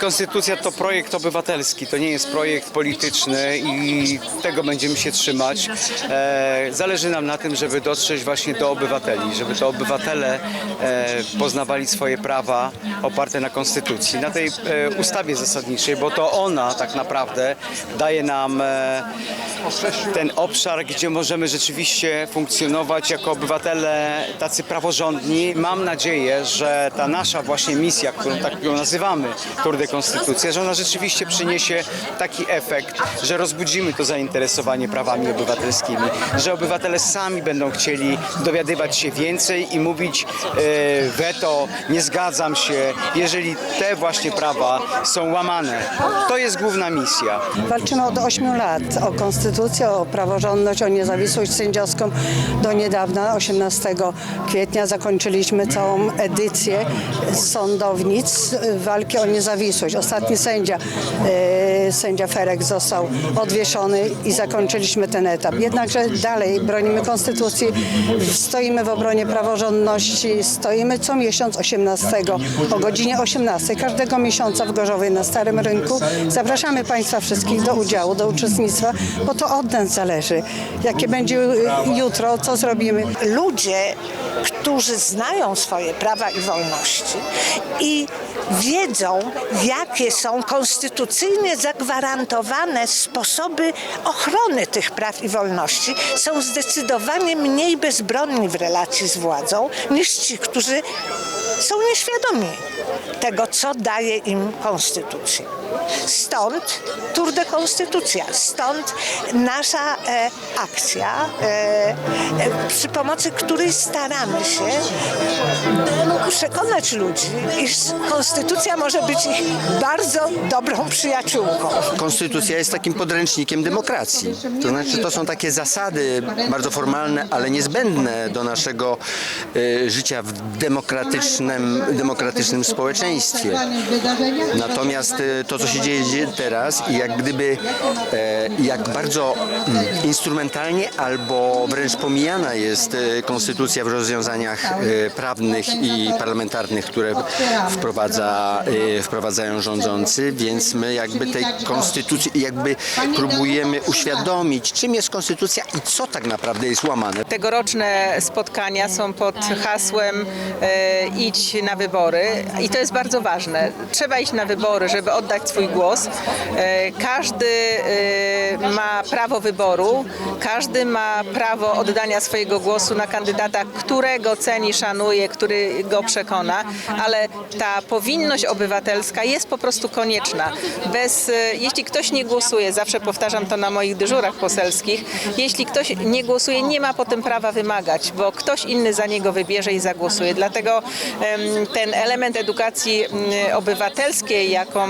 Konstytucja to projekt obywatelski, to nie jest projekt polityczny i tego będziemy się trzymać. E, zależy nam na tym, żeby dotrzeć właśnie do obywateli, żeby to obywatele e, poznawali swoje prawa oparte na Konstytucji, na tej e, ustawie zasadniczej, bo to ona tak naprawdę daje nam ten obszar, gdzie możemy rzeczywiście funkcjonować jako obywatele tacy praworządni. Mam nadzieję, że ta nasza właśnie misja, którą tak ją nazywamy, Tour de Konstytucja, że ona rzeczywiście przyniesie taki efekt, że rozbudzimy to zainteresowanie prawami obywatelskimi, że obywatele sami będą chcieli dowiadywać się więcej i mówić e, weto, nie zgadzam się, jeżeli te właśnie prawa są łamane. To jest główna misja. Walczymy od 8 lat o konstytucję, o praworządność, o niezawisłość sędziowską. Do niedawna, 18 kwietnia, zakończyliśmy całą edycję sądownic walki o niezawisłość. Ostatni sędzia, e, sędzia Ferek został odwieszony i zakończyliśmy ten etap. Jednakże dalej bronimy konstytucji, stoimy w obronie praworządności, stoimy co miesiąc 18 o godzinie 18 każdego miesiąca w Gorzowej na Starym Rynku. Zapraszamy Państwa wszystkich do udziału, do uczestnictwa, bo to od nas zależy. Jakie będzie jutro, co zrobimy. ludzie, którzy znają swoje prawa i wolności i wiedzą, jakie są konstytucyjnie zagwarantowane sposoby ochrony tych praw i wolności, są zdecydowanie mniej bezbronni w relacji z władzą niż ci, którzy są nieświadomi tego, co daje im konstytucja. Stąd Tour de Konstytucja, stąd nasza e, akcja, e, e, przy pomocy której staramy się przekonać ludzi, iż konstytucja może być ich bardzo dobrą przyjaciółką. Konstytucja jest takim podręcznikiem demokracji. To znaczy, to są takie zasady bardzo formalne, ale niezbędne do naszego e, życia w demokratycznym, demokratycznym społeczeństwie. Natomiast e, to, co się dzieje teraz i jak gdyby, e, jak bardzo mm, instrumentalnie albo wręcz pomijana jest e, konstytucja w rozwiązaniach e, prawnych i parlamentarnych, które wprowadza, wprowadzają rządzący, więc my jakby tej konstytucji jakby próbujemy uświadomić, czym jest konstytucja i co tak naprawdę jest łamane. Tegoroczne spotkania są pod hasłem e, na wybory i to jest bardzo ważne. Trzeba iść na wybory, żeby oddać swój głos. E, każdy e, ma prawo wyboru, każdy ma prawo oddania swojego głosu na kandydata, którego ceni, szanuje, który go przekona, ale ta powinność obywatelska jest po prostu konieczna. Bez, e, jeśli ktoś nie głosuje, zawsze powtarzam to na moich dyżurach poselskich, jeśli ktoś nie głosuje, nie ma potem prawa wymagać, bo ktoś inny za niego wybierze i zagłosuje. Dlatego ten element edukacji m, obywatelskiej, jaką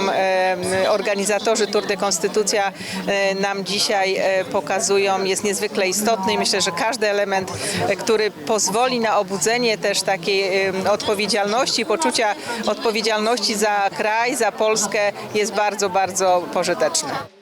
organizatorzy Tour de Konstytucja e, nam dzisiaj e, pokazują, jest niezwykle istotny i myślę, że każdy element, e, który pozwoli na obudzenie też takiej odpowiedzialności, poczucia odpowiedzialności za kraj, za Polskę jest bardzo, bardzo pożyteczny.